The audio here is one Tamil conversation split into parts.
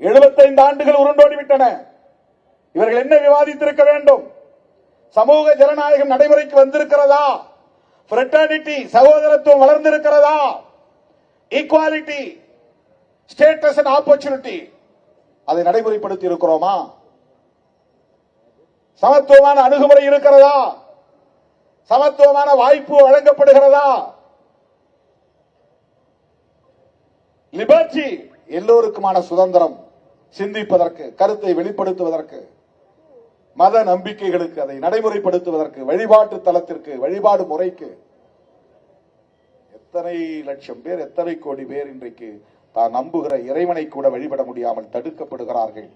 75 ஆண்டுகள் உருண்டோடிவிட்டன. இவர்கள் என்ன விவாதித்திருக்க வேண்டும்? சமூக ஜனநாயகம் நடைமுறைக்கு வந்திருக்கிறதா? ஃப்ரெட்டர்னிட்டி சகோதரத்துவம் வளர்ந்திருக்கிறதா? ஈக்குவாலிட்டி ஸ்டேட்டஸ் அண்ட் ஆப்பர்ச்சுனிட்டி அதை நடைமுறைப்படுத்தி இருக்கிறோமா? சமத்துவமான அணுகுமுறை இருக்கிறதா? சமத்துவமான வாய்ப்பு வழங்கப்படுகிறதா? லிபர்ட்டி எல்லோருக்குமான சுதந்திரம். சிந்திப்பதற்கு கருத்தை வெளிப்படுத்துவதற்கு மத நம்பிக்கைகளுக்கு அதை நடைமுறைப்படுத்துவதற்கு வழிபாட்டு தலத்திற்கு வழிபாடு முறைக்கு எத்தனை லட்சம் பேர் எத்தனை கோடி பேர் இன்றைக்கு தான் நம்புகிற இறைவனை கூட வழிபட முடியாமல் தடுக்கப்படுகிறார்கள்?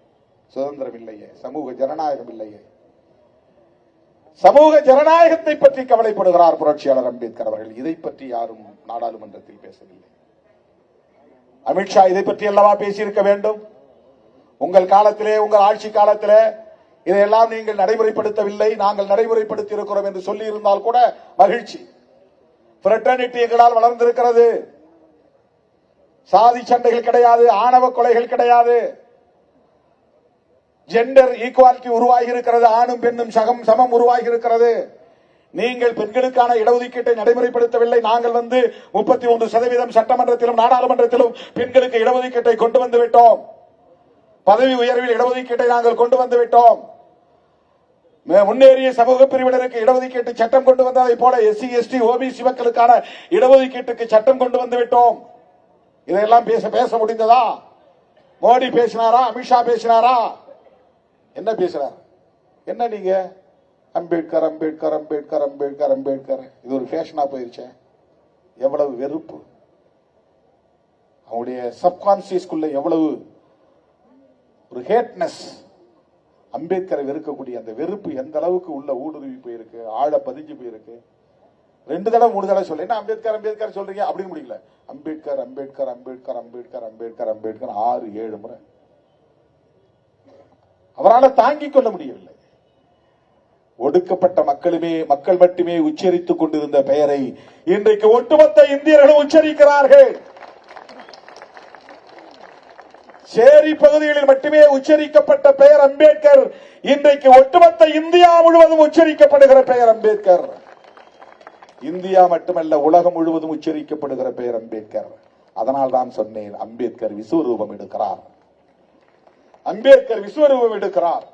சுதந்திரம் இல்லையே சமூக ஜனநாயகம் இல்லையே. சமூக ஜனநாயகத்தை பற்றி கவலைப்படுகிறார் புரட்சியாளர் அம்பேத்கர் அவர்கள். இதை பற்றி யாரும் நாடாளுமன்றத்தில் பேசவில்லை. அமித்ஷா இதை பற்றி அல்லவா பேசியிருக்க வேண்டும்? உங்கள் காலத்திலே உங்கள் ஆட்சி காலத்திலே இதையெல்லாம் நீங்கள் நடைமுறைப்படுத்தவில்லை நாங்கள் நடைமுறைப்படுத்தி இருக்கிறோம் என்று சொல்லி இருந்தால் கூட மகிழ்ச்சி. பிரெட்டர்னிட்டி எங்களால் வளர்ந்திருக்கிறது. சாதி சண்டைகள் கிடையாது ஆணவ கொலைகள் கிடையாது. ஜெண்டர் ஈக்குவாலிட்டி உருவாகி இருக்கிறது ஆணும் பெண்ணும் சகம் சமம் உருவாகி இருக்கிறது நீங்கள் பெண்களுக்கான இடஒதுக்கீட்டை நடைமுறைப்படுத்தவில்லை. நாங்கள் வந்து முப்பத்தி ஒன்று சதவீதம் சட்டமன்றத்திலும் நாடாளுமன்றத்திலும் பெண்களுக்கு இடஒதுக்கீட்டை கொண்டு வந்து விட்டோம். பதவி உயர்வில் இடஒதுக்கீட்டை நாங்கள் கொண்டு வந்து விட்டோம் மே- முன்னேறிய சமூக பிரிவினருக்கு இடஒதுக்கீட்டு சட்டம் கொண்டு வந்ததை போல எஸ்சி எஸ்டி ஓபிசி மக்களுக்கான இடஒதுக்கீட்டுக்கு சட்டம் கொண்டு வந்து விட்டோம் இதையெல்லாம் பேச பேச முடிந்ததா? மோடி பேசினாரா? அமித்ஷா பேசினாரா? என்ன பேசுறார்? என்ன நீங்க? அம்பேத்கர் அம்பேத்கர் அம்பேத்கர் அம்பேத்கர் அம்பேத்கர். இது ஒரு ஃபேஷனா போயிருச்சே. எவ்வளவு வெறுப்பு. அவங்களுடைய சப்கான்சியஸ்குள்ள எவ்வளவு ஒரு ஹேட்னஸ் அம்பேத்கரை வெறுக்கக்கூடிய அந்த வெறுப்பு எந்த அளவுக்கு உள்ள ஊடுருவி போயிருக்கு ஆழ பதிஞ்சு போயிருக்கு? ரெண்டு தடவை மூணு தடவை சொல்ல என்ன அம்பேத்கர் அம்பேத்கர் சொல்றீங்க? அப்படின்னு முடியல அம்பேத்கர் அம்பேத்கர் அம்பேத்கர் அம்பேத்கர் அம்பேத்கர் அம்பேத்கர் ஆறு ஏழு முறை. அவரால் தாங்கிக் கொள்ள முடியவில்லை. ஒடுக்கப்பட்ட மக்களுமே மக்கள் மட்டுமே உச்சரித்துக் கொண்டிருந்த பெயரை இன்றைக்கு ஒட்டுமொத்த இந்தியர்களும் உச்சரிக்கிறார்கள். சேரி பகுதிகளில் மட்டுமே உச்சரிக்கப்பட்ட பெயர் அம்பேத்கர். இன்றைக்கு ஒட்டுமொத்த இந்தியா முழுவதும் உச்சரிக்கப்படுகிற பெயர் அம்பேத்கர். இந்தியா மட்டுமல்ல உலகம் முழுவதும் உச்சரிக்கப்படுகிற பெயர் அம்பேத்கர். அதனால் தான் சொன்னேன் அம்பேத்கர் விஸ்வரூபம் எடுக்கிறார். அம்பேத்கர் விஸ்வரூபம் எடுக்கிறார்.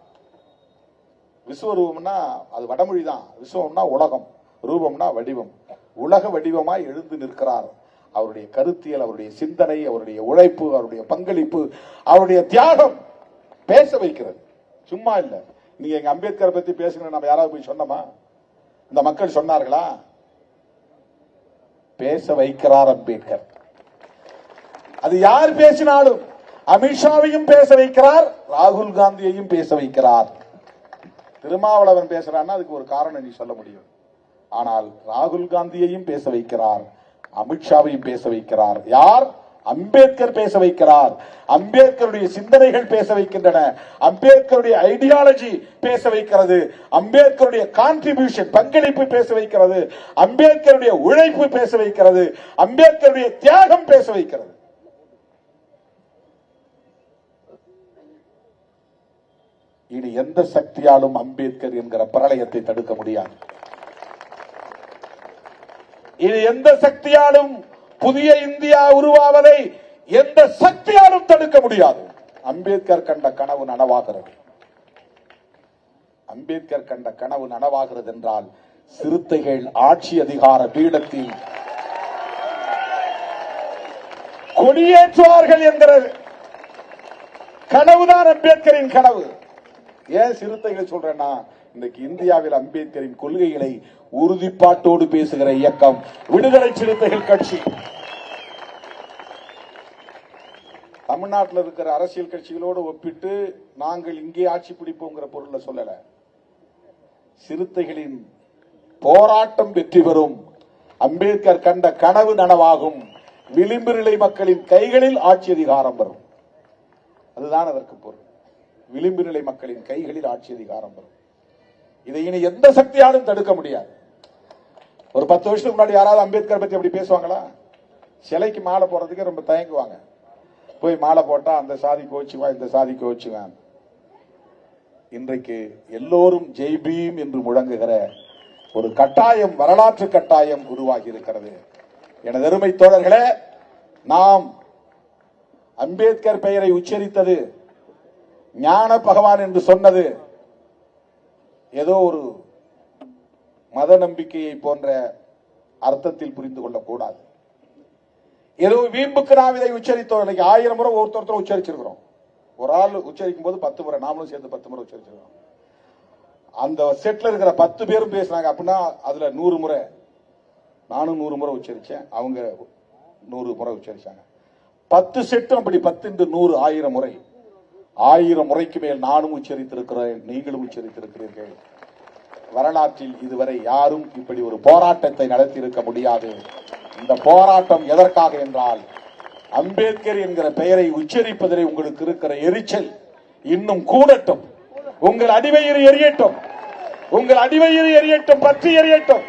விஸ்வரூபம்னா அது வடமொழி தான். விஸ்வம்னா உலகம் ரூபம்னா வடிவம். உலக வடிவமாய் எழுந்து நிற்கிறார். அவருடைய கருத்தியல் அவருடைய சிந்தனை அவருடைய உழைப்பு அவருடைய பங்களிப்பு அவருடைய தியாகம் பேச வைக்கிறது. சும்மா இல்ல. நீங்க எங்க அம்பேத்கர் பத்தி பேசுங்க நம்ம யாராவது போய் சொன்னோமா? இந்த மக்கள் சொன்னார்களா? பேச வைக்கிறார் அம்பேத்கர். அது யார் பேசினாலும் அமித்ஷாவையும் பேச வைக்கிறார் ராகுல் காந்தியையும் பேச வைக்கிறார். திருமாவளவன் பேசுறான்னா அதுக்கு ஒரு காரணம் நீ சொல்ல முடியும். ஆனால் ராகுல் காந்தியையும் பேச வைக்கிறார். அமித்ஷாவையும் பேச வைக்கிறார். யார்? அம்பேத்கர் பேச வைக்கிறார். அம்பேத்கருடைய சிந்தனைகள் பேச வைக்கின்றன. அம்பேத்கருடைய ஐடியாலஜி பேச வைக்கிறது. அம்பேத்கருடைய கான்ட்ரிபியூஷன் பங்களிப்பு பேச வைக்கிறது. அம்பேத்கருடைய உழைப்பு பேச வைக்கிறது. அம்பேத்கருடைய தியாகம் பேச வைக்கிறது. இனி எந்த சக்தியாலும் அம்பேத்கர் என்கிற பிரளயத்தை தடுக்க முடியாது. இது எந்த சக்தியாலும் புதிய இந்தியா உருவாவதை எந்த சக்தியாலும் தடுக்க முடியாது. அம்பேத்கர் கண்ட கனவு நனவாகிறது. அம்பேத்கர் கண்ட கனவு நனவாகிறது என்றால் சிறுத்தைகள் ஆட்சி அதிகார பீடத்தில் கொடியேற்றுவார்கள் என்கிற கனவுதான் அம்பேத்கரின் கனவு. ஏன் சிறுத்தைகள் சொல்றேன்னா இன்றைக்கு இந்தியாவில் அம்பேத்கரின் கொள்கைகளை உறுதிப்பாட்டோடு பேசுகிற இயக்கம். விடுதலை சிறுத்தைகள் கட்சி. தமிழ்நாட்டில் இருக்கிற அரசியல் கட்சிகளோடு ஒப்பிட்டு நாங்கள் இங்கே ஆட்சி பிடிப்போங்கிற பொருளை சொல்லல. சிறுத்தைகளின் போராட்டம் வெற்றி பெறும். அம்பேத்கர் கண்ட கனவு நனவாகும். விளிம்பு நிலை மக்களின் கைகளில் ஆட்சி அதிகாரம் வரும். அதுதான் அதற்கு பொருள். விளிம்பு நிலை மக்களின் கைகளில் ஆட்சி அதிகாரம் வரும். இதை இனி எந்த சக்தியாலும் தடுக்க முடியாது. ஒரு பத்து வருஷத்துக்கு முன்னாடி யாராவது அம்பேத்கர் பத்தி அப்படி பேசுவாங்களா? சிலைக்கு மாலை போறதுக்கே ரொம்ப தயங்குவாங்க. போய் மாலை போட்டா அந்த சாதி கோச்சுவான் இந்த சாதி கோச்சுவான் இன்றைக்கு எல்லோரும் ஜெய் பீம் என்று முழங்குகிற ஒரு கட்டாயம் வரலாற்று கட்டாயம் உருவாகி இருக்கிறது. எனது அருமை தோழர்களே நாம் அம்பேத்கர் பெயரை உச்சரித்தது ஞான பகவான் என்று சொன்னது ஏதோ ஒரு மத நம்பிக்கையை போன்ற அர்த்தத்தில் புரிந்து கொள்ளக்கூடாது ஏதோ வீம்புக்கு நாம் இதை உச்சரித்தோம். இன்னைக்கு ஆயிரம் முறை ஒருத்தர் உச்சரிச்சிருக்கிறோம். ஒரு ஆள் உச்சரிக்கும் போது பத்து முறை நாமளும் சேர்ந்து பத்து முறை உச்சரிச்சிருக்கிறோம். அந்த செட்ல இருக்கிற பத்து பேரும் பேசுனாங்க அப்படின்னா அதுல நூறு முறை நானும் நூறு முறை உச்சரிச்சேன். அவங்க நூறு முறை உச்சரிச்சாங்க. பத்து செட்டும் அப்படி பத்து நூறு ஆயிரம் முறை. ஆயிரம் முறைக்கு மேல் நானும் உச்சரித்திருக்கிறேன் நீங்களும் உச்சரித்திருக்கிறீர்கள். வரலாற்றில் இதுவரை யாரும் இப்படி ஒரு போராட்டத்தை நடத்தியிருக்க முடியாது. இந்த போராட்டம் எதற்காக என்றால் அம்பேத்கர் என்கிற பெயரை உச்சரிப்பதிலே உங்களுக்கு இருக்கிற எரிச்சல் இன்னும் கூடட்டும். உங்கள் அடிவயிறு எரியட்டும். உங்கள் அடிவயிறு எரியட்டும் பற்றி எரியட்டும்.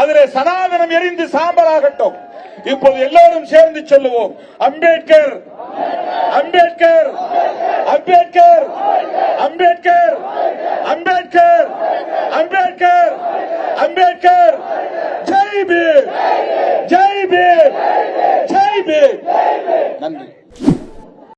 அதிலே சனாதனம் எரிந்து சாம்பலாகட்டும். இப்போது எல்லோரும் சேர்ந்து சொல்லுவோம் அம்பேத்கர் அம்பேத்கர்! அம்பேத்கர் அம்பேத்கர் அம்பேத்கர் அம்பேத்கர் அம்பேத்கர் ஜெய் பீம் ஜெய் பீம் ஜெய் பீம்